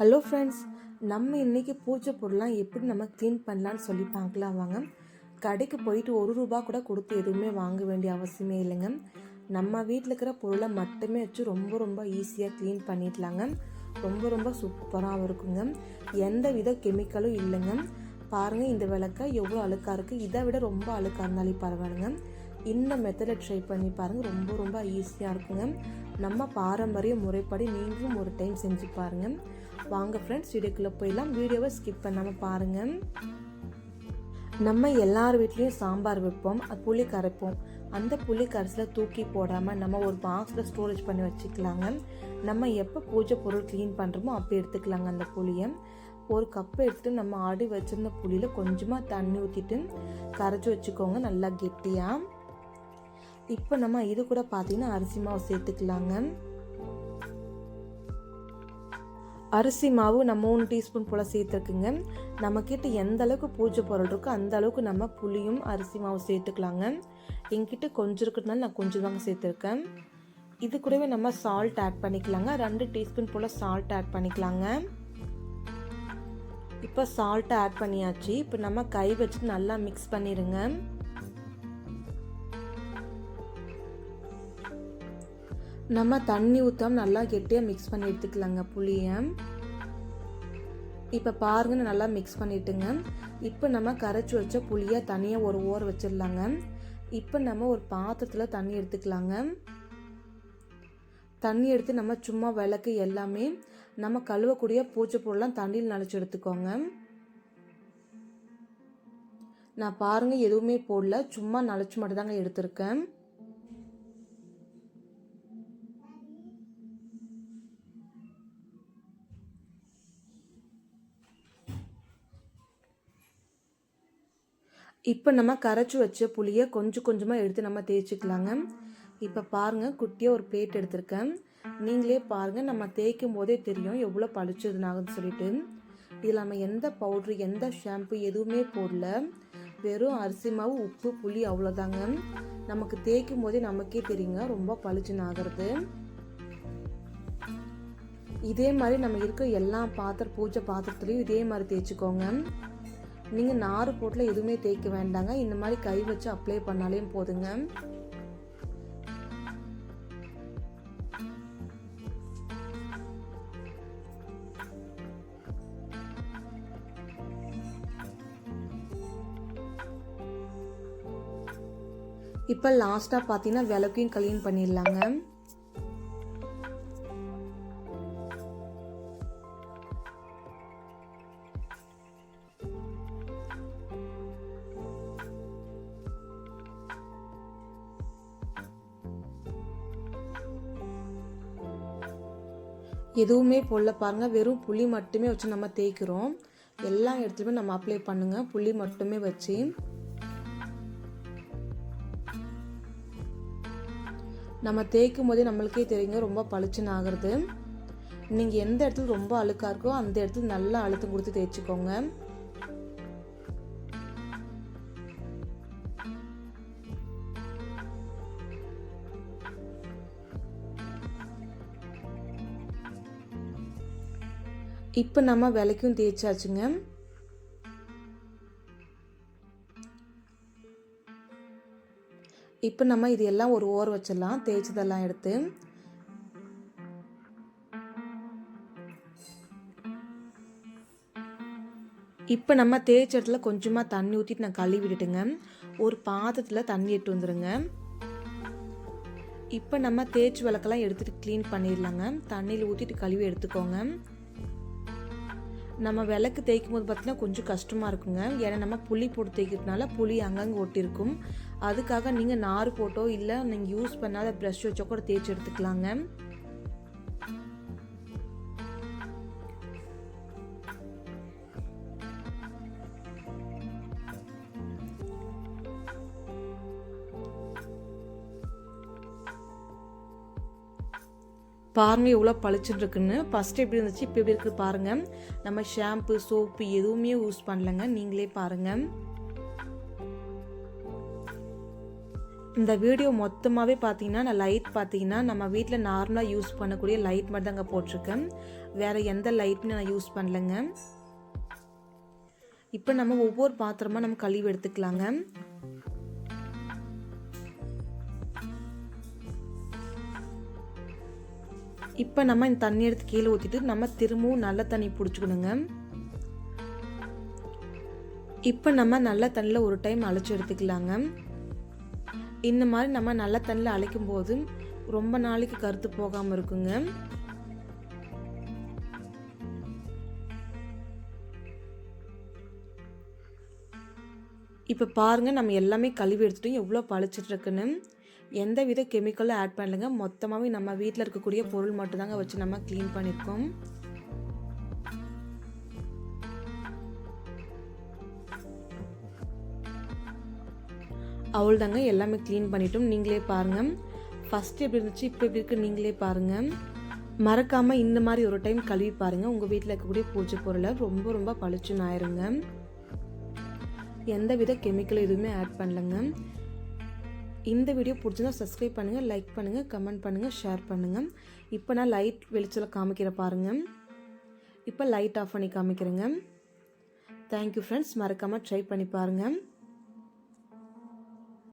Hello friends நம்ம இன்றைக்கி பூஜை பொருள்லாம் எப்படி நம்ம க்ளீன் பண்ணலான்னு சொல்லி பார்க்கலாம் வாங்க. கடைக்கு போயிட்டு ஒரு ரூபா கூட கொடுத்து எதுவுமே வாங்க வேண்டிய அவசியமே இல்லைங்க. நம்ம வீட்டில் இருக்கிற பொருளை மட்டுமே வச்சு ரொம்ப ரொம்ப ஈஸியாக க்ளீன் பண்ணிடலாங்க. ரொம்ப ரொம்ப சூப்பராகவும் இருக்குங்க. எந்த வித கெமிக்கலும் இல்லைங்க. பாருங்கள் இந்த விளக்கை எவ்வளோ அழுக்காக இருக்குது இதை விட ரொம்ப அழுக்காக இருந்தாலும் பரவாயில்லைங்க. இந்த மெத்தடை ட்ரை பண்ணி பாருங்கள் ரொம்ப ரொம்ப ஈஸியாக இருக்குங்க. நம்ம பாரம்பரிய முறைப்படி நீங்களும் ஒரு டைம் செஞ்சு பாருங்கள் வாங்க ஃப்ரெண்ட்ஸ் வீடியோக்குள்ளே போயிடலாம். வீடியோவை ஸ்கிப் பண்ணாமல் பாருங்கள் நம்ம எல்லார் வீட்லேயும் சாம்பார் வைப்போம் அது புளி கரைப்போம். அந்த புளி கரைசலை தூக்கி போடாமல் நம்ம ஒரு பாக்ஸில் ஸ்டோரேஜ் பண்ணி வச்சுக்கலாங்க. நம்ம எப்போ பூஜை பொருள் க்ளீன் பண்ணுறோமோ அப்போ எடுத்துக்கலாங்க அந்த புளியை. ஒரு கப்பு எடுத்துகிட்டு நம்ம ஆடி வச்சிருந்த புளியில் கொஞ்சமாக தண்ணி ஊற்றிட்டு கரைச்சி வச்சுக்கோங்க நல்லா கெட்டியாக இப்போ நம்ம இது கூட பார்த்தீங்கன்னா அரிசி மாவு சேர்த்துக்கலாங்க. அரிசி மாவு நம்ம மூணு டீஸ்பூன் போல் சேர்த்துருக்குங்க. நம்மக்கிட்ட எந்த அளவுக்கு பூஜை பொருள் இருக்கோ அந்த அளவுக்கு நம்ம புளியும் அரிசி மாவு சேர்த்துக்கலாங்க. என்கிட்ட கொஞ்சம் இருக்கிறதுனால நான் கொஞ்சம் தாங்க சேர்த்துருக்கேன். இது கூடவே நம்ம சால்ட் ஆட் பண்ணிக்கலாங்க. ரெண்டு டீஸ்பூன் போல் சால்ட் ஆட் பண்ணிக்கலாங்க. இப்போ சால்ட்டை ஆட் பண்ணியாச்சு. இப்போ நம்ம கை வச்சுட்டு நல்லா மிக்ஸ் பண்ணிடுங்க நம்ம தண்ணி ஊற்றாம நல்லா கெட்டியாக மிக்ஸ் பண்ணி எடுத்துக்கலாங்க புளியை. இப்போ பாருங்க நல்லா மிக்ஸ் பண்ணிட்டுங்க. இப்போ நம்ம கரைச்சி வச்ச புளியை தனியாக ஒரு ஓர வச்சிடலாங்க. இப்போ நம்ம ஒரு பாத்திரத்தில் தண்ணி எடுத்துக்கலாங்க. தண்ணி எடுத்து நம்ம சும்மா விளக்கு எல்லாமே நம்ம கழுவக்கூடிய பூச்சை பொருள்லாம் தண்ணியில் நனைச்சி எடுத்துக்கோங்க. நான் பாருங்கள் எதுவுமே போடல. சும்மா நினச்சி மட்டும் தாங்க எடுத்திருக்கேன். இப்போ நம்ம கரைச்சி வச்ச புளியை கொஞ்சம் கொஞ்சமாக எடுத்து நம்ம தேய்ச்சிக்கலாங்க. இப்போ பாருங்கள் குட்டியாக ஒரு பிளேட் எடுத்திருக்கேன். நீங்களே பாருங்கள் நம்ம தேய்க்கும் போதே தெரியும் எவ்வளோ பளிச்சதுனாகுன்னு சொல்லிட்டு. இதில் நம்ம எந்த பவுட்ரு எந்த ஷாம்பு எதுவுமே போடல. வெறும் அரிசி மாவு உப்பு புளி அவ்வளோதாங்க. நமக்கு தேய்க்கும் போதே நமக்கே தெரியுங்க ரொம்ப பளிச்சுன்னு ஆகிறது இதே மாதிரி நம்ம இருக்க எல்லா பாத்திர பூஜை பாத்திரத்துலேயும் இதே மாதிரி தேய்ச்சிக்கோங்க. நீங்கள் நார் போட்டில் எதுவுமே தேய்க்க வேண்டாங்க. இந்த மாதிரி கை வச்சு அப்ளை பண்ணாலே போதுங்க. இப்போ லாஸ்ட்டாக பார்த்தீங்கன்னா விளக்கையும் க்ளீன் பண்ணிடலாங்க. எதுவுமே போடல பாருங்கள் வெறும் புளி மட்டுமே வச்சு நம்ம தேய்க்கிறோம். எல்லா இடத்துலையுமே நம்ம அப்ளை பண்ணுங்கள் புளி மட்டுமே வச்சு. நம்ம தேய்க்கும் போதே நம்மளுக்கே தெரியுங்க ரொம்ப பளிச்சுன்னு ஆகிறது. நீங்கள் எந்த இடத்துல ரொம்ப அழுக்காக இருக்கோ அந்த இடத்துல நல்லா அழுத்தம் கொடுத்து தேய்ச்சிக்கோங்க. இப்போ நம்ம விலைக்கும் தேய்ச்சாச்சுங்க. இப்போ நம்ம இது எல்லாம் ஒரு ஓர் வச்சிடலாம். தேய்ச்சதெல்லாம் எடுத்து. இப்போ நம்ம தேய்ச்ச இடத்துல கொஞ்சமாக தண்ணி ஊற்றிட்டு நான் கழுவி விட்டுட்டுங்க. ஒரு பாத்திரத்தில் தண்ணி எட்டு வந்துடுங்க இப்போ நம்ம தேய்ச்சி விளக்கெல்லாம் எடுத்துகிட்டு க்ளீன் பண்ணிடலாங்க. தண்ணியில் ஊற்றிட்டு கழுவி எடுத்துக்கோங்க. நம்ம விளக்கு தேய்க்கும் போது பார்த்தீங்கன்னா கொஞ்சம் கஷ்டமாக இருக்குங்க. ஏன்னா நம்ம புளி போட்டு தேய்க்கிறதுனால புளி அங்கங்கே ஒட்டியிருக்கும் அதுக்காக நீங்கள் நார் போட்டோ இல்லை நீங்கள் யூஸ் பண்ணாத ப்ரஷ் வச்சோ கூட தேய்ச்சி எடுத்துக்கலாங்க. பாருங்கள் எவ்வளோ பளிச்சுட்டு இருக்குன்னு ஃபஸ்ட்டு எப்படி இருந்துச்சு இப்போ எப்படி இருக்குது பாருங்கள் நம்ம ஷாம்பு சோப்பு எதுவுமே யூஸ் பண்ணலங்க. நீங்களே பாருங்கள் இந்த வீடியோ மொத்தமாகவே பார்த்தீங்கன்னா நான் லைட் பார்த்தீங்கன்னா நம்ம வீட்டில் நார்மலாக யூஸ் பண்ணக்கூடிய லைட் மட்டும் தாங்க போட்டிருக்கேன். வேறு எந்த லைட்னு நான் யூஸ் பண்ணலைங்க. இப்போ நம்ம ஒவ்வொரு பாத்திரமாக நம்ம கழுவி எடுத்துக்கலாங்க. இப்போ நம்ம இந்த தண்ணி எடுத்து கீழே ஊற்றிட்டு நம்ம திரும்பவும் நல்ல தண்ணி பிடிச்சிக்கணுங்க. இப்போ நம்ம நல்ல தண்ணியில் ஒரு டைம் அழைச்சி எடுத்துக்கலாங்க. இந்த மாதிரி நம்ம நல்ல தண்ணியில் அழைக்கும் போது ரொம்ப நாளைக்கு கருத்து போகாமல் இருக்குங்க. இப்போ பாருங்கள் நம்ம எல்லாமே கழுவி எடுத்துட்டோம் எவ்வளோ பழிச்சிட்டு இருக்குன்னு. எந்த வித கெமிக்கலும் ஆட் பண்ணலைங்க. மொத்தமாகவே நம்ம வீட்டில் இருக்கக்கூடிய பொருள் மட்டும்தாங்க வச்சு நம்ம க்ளீன் பண்ணியிருக்கோம் அவள் தாங்க எல்லாமே க்ளீன் பண்ணிட்டோம். நீங்களே பாருங்கள் ஃபஸ்ட்டு எப்படி இருந்துச்சு? இப்போ எப்படி இருக்குது நீங்களே பாருங்கள் மறக்காமல் இந்த மாதிரி ஒரு டைம் கழுவி பாருங்கள் உங்கள் வீட்டில் இருக்கக்கூடிய பூஜை பொருளை ரொம்ப ரொம்ப பளிச்சுன்னு ஆயிருங்க. எந்த வித கெமிக்கல் எதுவுமே ஆட் பண்ணலங்க. இந்த வீடியோ பிடிச்சிருந்தா சப்ஸ்கிரைப் பண்ணுங்கள் லைக் பண்ணுங்கள் கமெண்ட் பண்ணுங்கள் ஷேர் பண்ணுங்கள் இப்போ நான் லைட் வெளிச்சத்தில் காமிக்கிற பாருங்கள் இப்போ லைட் ஆஃப் பண்ணி காமிக்கிறேங்க. தேங்க்யூ ஃப்ரெண்ட்ஸ் மறக்காமல் ட்ரை பண்ணி பாருங்கள்